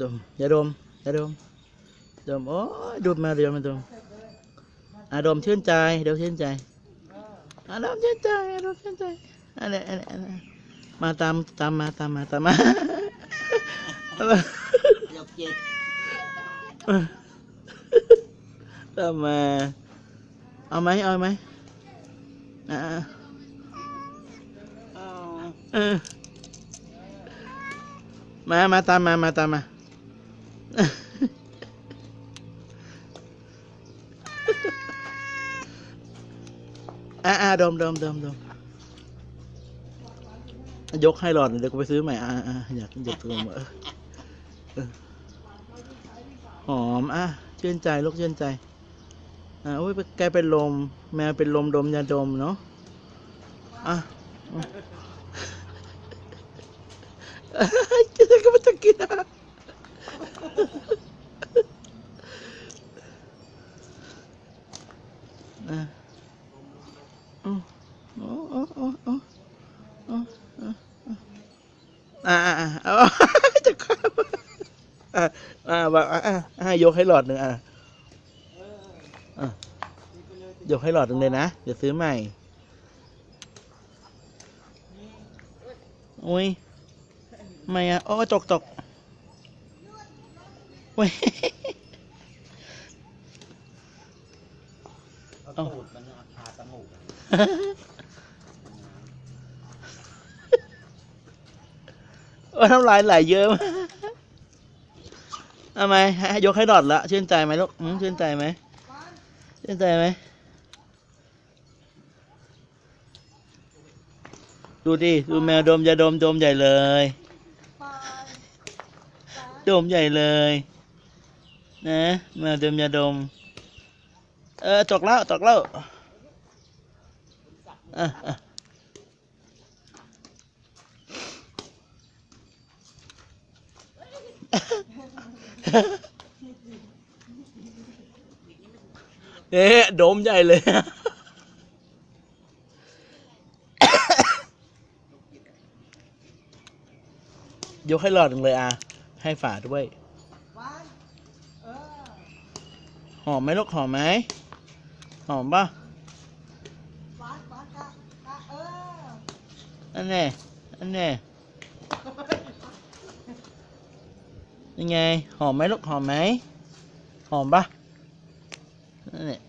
ดมอย่าดมอย่าดมดมโอ้ยดูดมาเดี๋ยวมาดมอะดมชื่นใจเดี๋ยวชื่นใจอะดมชื่นใจอะดมชื่นใจอะไรอะไรอะไรมาตามตามมาตามมาตามมา โรคจิต ตามม อาอาอ่าดมดมดมดมยกให้หลอดเดี๋ยวกูไปซื้อใหม่อะอะอยากอยากดมเออเออหอมอะชื่นใจลูกชื่นใจอะโอ้ยแกเป็นลม แมวเป็นลมดมยาดมเนาะอะกินก็ไม่ต้องกินอะอะอ๋ออ๋ออ๋ออ๋ออ๋ออ๋อ อ่าอ่าอ่าเอาจะข้ามอ่าอ่าบอกอ่าอ่ายกให้หลอดหนึ่งอะอะยกให้หลอดหนึ่งเลยนะ เดี๋ยวซื้อใหม่อุ้ยไม่อะโอ้ตกตกเว้ยเอาตูดมันอาคาตมูก อ้น้ำลายไหลเยอะมากทำไมยกให้ดอดละชื่นใจไหมลูกชื่นใจไหมชื่นใจไหมดูดิดูแมวดมยาดมดมใหญ่เลยดมใหญ่เลย นะแมวดมยาดม เออตกแล้วตกแล้วอะ เอ๊ะดมใหญ่เลยยกให้หลอดหนึ่งเลยอะ ให้ฝาด้วย หอมไหมลูกหอมไหม หอมปะอันแน่อันแน่ ยังไง หอมไหมลูก หอมไหม หอมปะนั่นแหละ